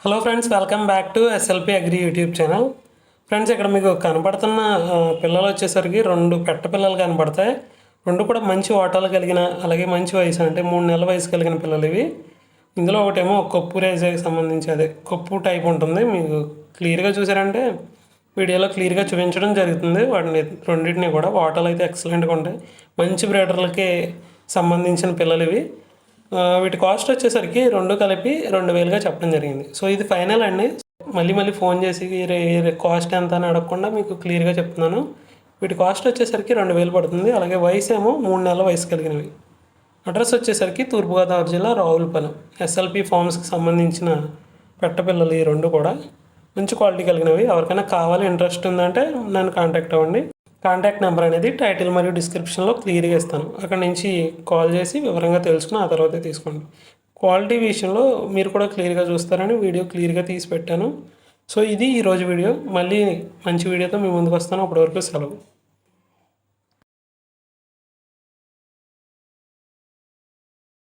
Hello friends welcome back to SLP agri YouTube channel friends ఇక్కడ మీకు కనపడుతున్న పిల్లలు వచ్చేసరికి రెండు పెట్ట పిల్లలు కనపడతాయి. రెండు కూడా మంచి ఓటాలు కలిగిన అలాగే మంచి వయసు అంటే మూడు నెలల వయసు కలిగిన పిల్లలు ఇవి. ఇందులో ఒకటేమో కొప్పు రేజకి సంబంధించి అదే కొప్పు టైప్ ఉంటుంది. మీకు క్లియర్గా చూసారంటే వీడియోలో క్లియర్గా చూపించడం జరుగుతుంది. వాటిని రెండింటిని కూడా ఓటాలు అయితే ఎక్సలెంట్గా ఉంటాయి. మంచి బ్రీడర్లకి సంబంధించిన పిల్లలు ఇవి. వీటి కాస్ట్ వచ్చేసరికి రెండు కలిపి రెండు వేలుగా చెప్పడం జరిగింది. సో ఇది ఫైనల్ అండి. మళ్ళీ మళ్ళీ ఫోన్ చేసి కాస్ట్ ఎంత అని అడగకుండా మీకు క్లియర్గా చెప్తున్నాను. వీటి కాస్ట్ వచ్చేసరికి రెండు వేలు పడుతుంది. అలాగే వయసు ఏమో మూడు నెలల వయసు కలిగినవి. అడ్రస్ వచ్చేసరికి తూర్పుగోదావరి జిల్లా రావులపాలెం ఎస్ఎల్పి ఫార్మ్స్కి సంబంధించిన పెట్టపిల్లలు ఈ రెండు కూడా. మంచి క్వాలిటీ కలిగినవి. ఎవరికైనా కావాలి ఇంట్రెస్ట్ ఉందంటే నన్ను కాంటాక్ట్ అవ్వండి. కాంటాక్ట్ నెంబర్ అనేది టైటిల్ మరియు డిస్క్రిప్షన్లో క్లియర్గా ఇస్తాను. అక్కడ నుంచి కాల్ చేసి వివరంగా తెలుసుకుని ఆ తర్వాతే తీసుకోండి. క్వాలిటీ విషయంలో మీరు కూడా క్లియర్గా చూస్తారని వీడియో క్లియర్గా తీసి పెట్టాను సో ఇది ఈరోజు వీడియో. మళ్ళీ మంచి వీడియోతో మీ ముందుకు వస్తాను. అప్పటి వరకు సెలవు.